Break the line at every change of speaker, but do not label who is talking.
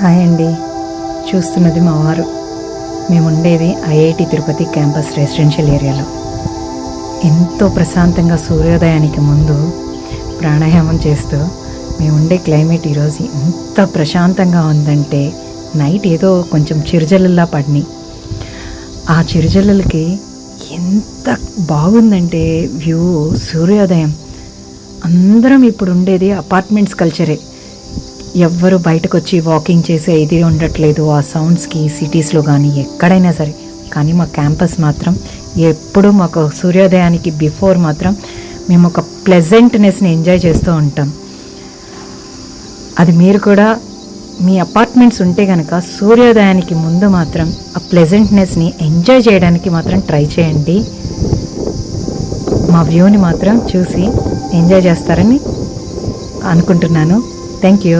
Hi అండి. చూస్తున్నది మా వారు. మేము ఉండేది ఐఐటి తిరుపతి క్యాంపస్ రెసిడెన్షియల్ ఏరియాలో. ఎంతో ప్రశాంతంగా సూర్యోదయానికి ముందు ప్రాణాయామం చేస్తూ మేము ఉండే క్లైమేట్ ఈరోజు ఎంత ప్రశాంతంగా ఉందంటే నైట్ ఏదో కొంచెం చిరుజల్లులా పడినాయి ఆ చిరుజల్లులకి ఎంత బాగుందంటే వ్యూ సూర్యోదయం. అందరం ఇప్పుడు ఉండేది అపార్ట్మెంట్స్ కల్చరే. ఎవ్వరు బయటకు వచ్చి వాకింగ్ చేసే ఇది ఉండట్లేదు. ఆ సౌండ్స్కి సిటీస్లో కానీ ఎక్కడైనా సరే. కానీ మా క్యాంపస్ మాత్రం ఎప్పుడూ మాకు సూర్యోదయానికి బిఫోర్ మాత్రం మేము ఒక ప్లెజెంట్నెస్ని ఎంజాయ్ చేస్తూ ఉంటాం. అది మీరు కూడా మీ అపార్ట్మెంట్స్ ఉంటే కనుక సూర్యోదయానికి ముందు మాత్రం ఆ ప్లెజెంట్నెస్ని ఎంజాయ్ చేయడానికి మాత్రం ట్రై చేయండి. మా వ్యూని మాత్రం చూసి ఎంజాయ్ చేస్తారని అనుకుంటున్నాను. Thank you